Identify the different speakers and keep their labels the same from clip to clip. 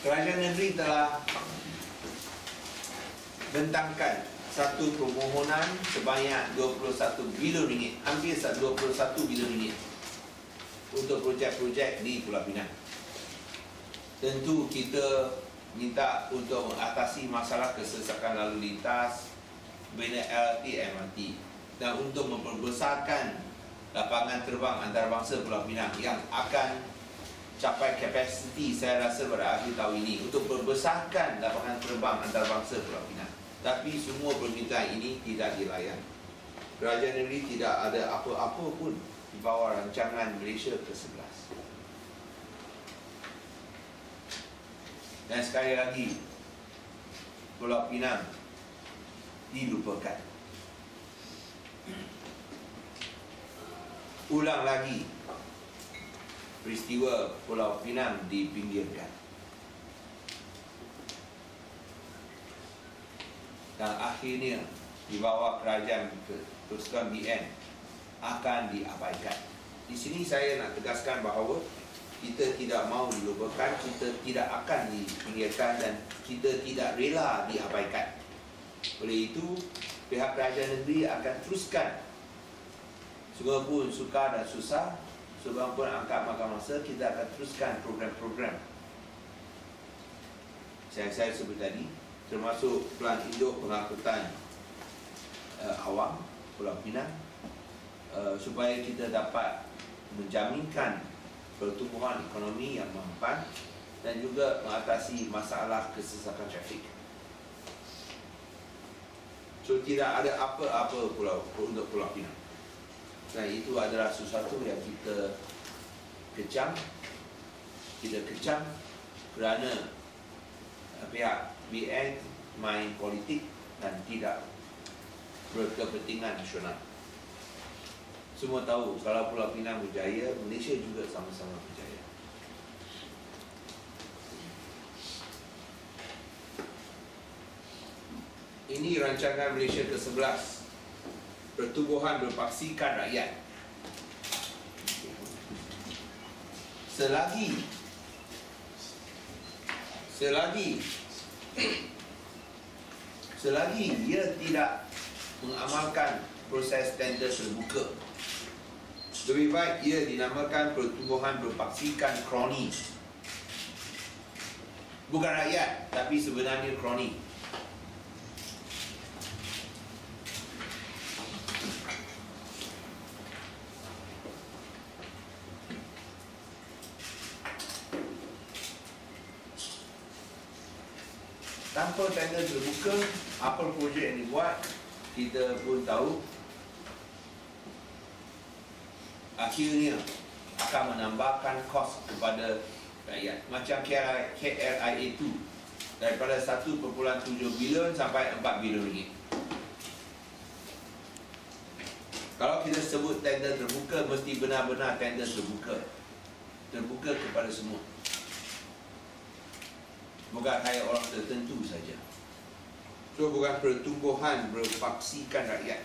Speaker 1: kerajaan negeri telah bentangkan satu permohonan sebanyak 21 bilion ringgit hampir 21 bilion ringgit untuk projek-projek di Pulau Pinang. Tentu kita minta untuk mengatasi masalah kesesakan lalu lintas bina LRT MRT dan untuk memperbesarkan lapangan terbang antarabangsa Pulau Pinang yang akan capai kapasiti saya rasa pada akhir tahun ini untuk membesarkan lapangan terbang antarabangsa Pulau Pinang. Tapi semua permintaan ini tidak dilayan. Kerajaan negeri tidak ada apa-apa pun di bawah rancangan Malaysia ke-11 dan sekali lagi Pulau Pinang dilupakan. Ulang lagi peristiwa Pulau Pinang dipinggirkan dan akhirnya di bawah kerajaan Persekutuan BN akan diabaikan. Di sini saya nak tegaskan bahawa kita tidak mahu dilupakan, kita tidak akan dipinggirkan dan kita tidak rela diabaikan. Oleh itu, pihak kerajaan negeri akan teruskan semua pun suka dan susah, pun angkat makan masa, kita akan teruskan program-program yang saya sebut tadi termasuk pelan induk pengangkutan uh, awam Pulau Pinang uh, supaya kita dapat menjaminkan pertumbuhan ekonomi yang mampan dan juga mengatasi masalah kesesakan trafik. So tidak ada apa-apa pulau untuk Pulau Pinang. Dan itu adalah sesuatu yang kita kecam, kita kecam kerana uh, pihak BN main politik dan tidak berkepentingan nasional. Semua tahu kalau Pulau Pinang berjaya, Malaysia juga sama-sama berjaya. Ini rancangan Malaysia ke-11 Pertubuhan berpaksikan rakyat. Selagi Selagi selagi ia tidak mengamalkan proses tender terbuka lebih baik ia dinamakan pertumbuhan berpaksikan kroni bukan rakyat tapi sebenarnya kroni tanpa tender terbuka apa projek yang dibuat kita pun tahu akhirnya akan menambahkan kos kepada rakyat. Macam KRIA 2 daripada 1.7 bilion sampai 4 bilion ringgit. Kalau kita sebut tender terbuka mesti benar-benar tender terbuka. Terbuka kepada semua bukan hanya orang tertentu saja. So bukan pertumbuhan berpaksikan rakyat.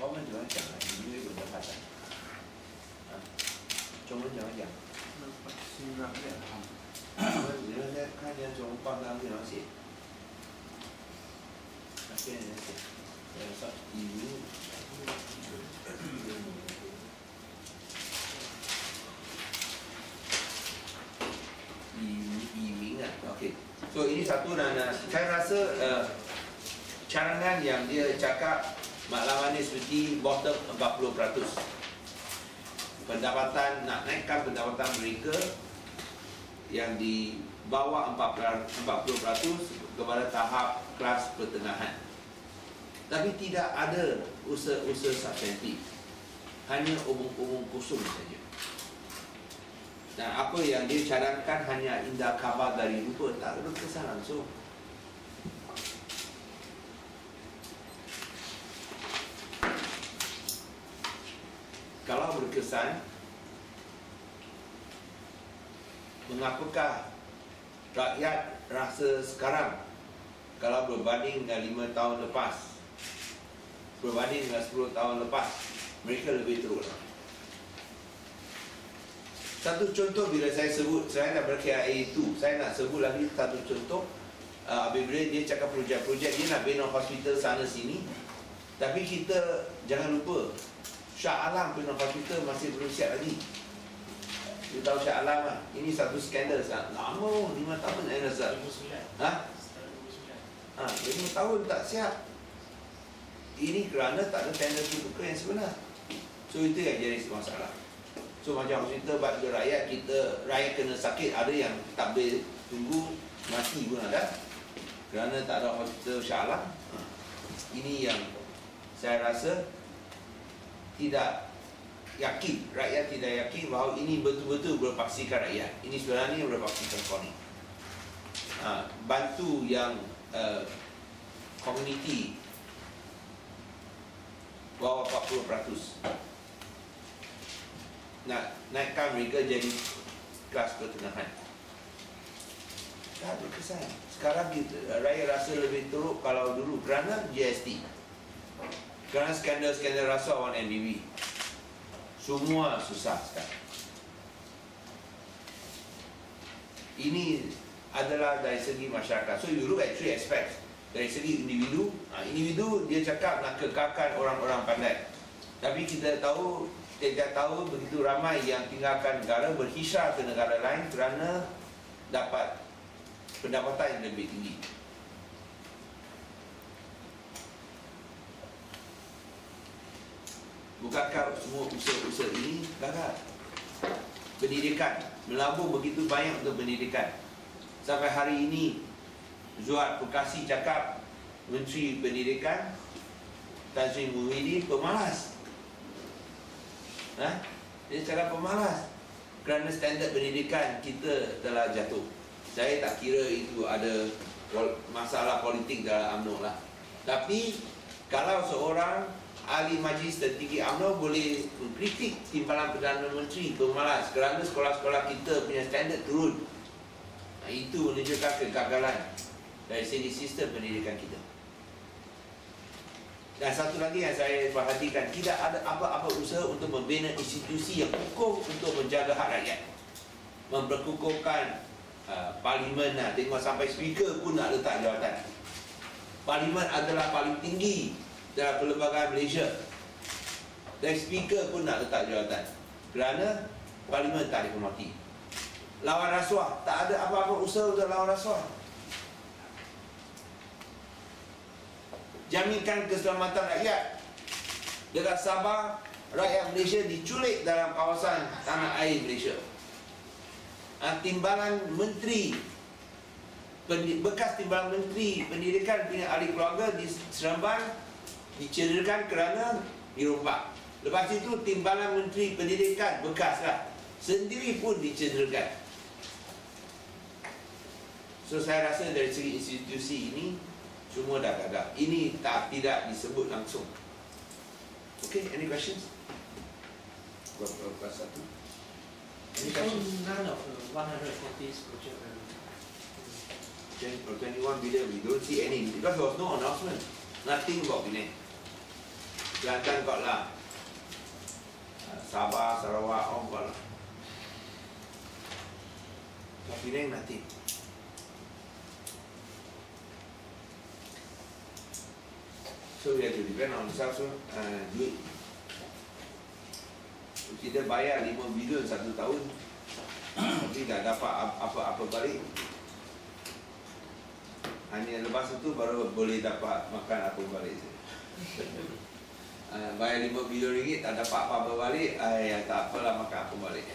Speaker 1: Orang jangan jangan ini pendapatan. Ha? Cuma jangan jangan.
Speaker 2: Berpaksi rakyat.
Speaker 1: Dia lihat kan yang cuma pandang dia masih. Masih ni masih. Yang sat ini. Okey. So ini satu dan uh, saya rasa uh, carangan yang dia cakap maklumat ni seperti bottom 40%. Pendapatan nak naikkan pendapatan mereka yang di bawah 40% kepada tahap kelas pertengahan. Tapi tidak ada usaha-usaha substantif. Hanya umum-umum kosong saja. Dan apa yang dia cadangkan hanya indah kabar dari rupa Tak ada kesan langsung Kalau berkesan Mengapakah rakyat rasa sekarang Kalau berbanding dengan lima tahun lepas? Berbanding dengan sepuluh tahun lepas Mereka lebih teruk Satu contoh bila saya sebut, saya nak ber-KIA itu, saya nak sebut lagi satu contoh uh, Apabila dia cakap projek-projek, dia nak bina hospital sana sini Tapi kita jangan lupa Shah Alam bina hospital masih belum siap lagi. You tahu Shah Alam lah, ini satu skandal sangat lama, lima tahun saya rasa
Speaker 3: 2009
Speaker 1: Ha?
Speaker 3: Setelah 2009
Speaker 1: Ha, lima tahun tak siap. Ini kerana tak ada tender terbuka yang sebenar. So itu yang jadi masalah So macam hospital bagi rakyat kita Rakyat kena sakit ada yang tak boleh tunggu Mati pun ada. Kerana tak ada hospital ha. Ini yang saya rasa Tidak yakin Rakyat tidak yakin bahawa ini betul-betul berpaksikan rakyat. Ini sebenarnya berpaksikan koni ha, Bantu yang uh, Community Bawah 40% nak naikkan mereka jadi kelas pertengahan. Tak ada kesan. Sekarang kita, rakyat rasa lebih teruk kalau dulu kerana GST. Kerana skandal-skandal rasuah 1MBB. Semua susah sekarang. Ini adalah dari segi masyarakat. So at three aspects. Dari segi individu, ha, individu dia cakap nak kekalkan orang-orang pandai. Tapi kita tahu tiap tahun begitu ramai yang tinggalkan negara berhisar ke negara lain kerana dapat pendapatan yang lebih tinggi. Bukankah semua usaha-usaha ini gagal? Pendidikan melabur begitu banyak untuk pendidikan. Sampai hari ini Zuad Pekasi cakap Menteri Pendidikan Tan Sri Muhyiddin pemalas ha? Dia cakap pemalas. Kerana standard pendidikan kita telah jatuh. Saya tak kira itu ada masalah politik dalam UMNO lah. Tapi kalau seorang ahli majlis tertinggi UMNO boleh mengkritik timbalan Perdana Menteri pemalas Kerana sekolah-sekolah kita punya standard turun. Ha, Itu menunjukkan kegagalan dari segi sistem pendidikan kita dan satu lagi yang saya perhatikan Tidak ada apa-apa usaha untuk membina institusi yang kukuh Untuk menjaga hak rakyat. Memperkukuhkan uh, Parlimen lah Tengok sampai speaker pun nak letak jawatan. Parlimen adalah paling tinggi Dalam perlembagaan Malaysia. Dan speaker pun nak letak jawatan. Kerana Parlimen tak dihormati Lawan rasuah Tak ada apa-apa usaha untuk lawan rasuah jaminkan keselamatan rakyat. Dekat Sabah rakyat Malaysia diculik dalam kawasan tanah air Malaysia. Ha, timbalan menteri bekas timbalan menteri pendidikan punya ahli keluarga di Seremban dicederakan kerana dirompak lepas itu timbalan menteri pendidikan bekas lah sendiri pun dicederakan so saya rasa dari segi institusi ini semua dah gagal. Ini tak tidak disebut langsung. Okay, any questions? Berapa satu? Any questions?
Speaker 3: none of the 140 project were
Speaker 1: or twenty-one billion, we don't see any because there was no announcement. Nothing about Penang. Kelantan got lah. Uh, Sabah, Sarawak, all got lah. But Penang nothing. So we have to depend on ourselves uh, duit Kita bayar 5 bilion satu tahun Tapi tak dapat ap- apa-apa balik Hanya lepas itu baru boleh dapat makan apa balik uh, Bayar 5 bilion ringgit tak dapat apa-apa balik uh, Ya tak apalah makan apa balik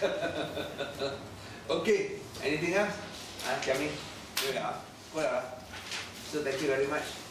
Speaker 1: Okay, anything else? Ah, uh, Kami? Ya, well, so thank you very much.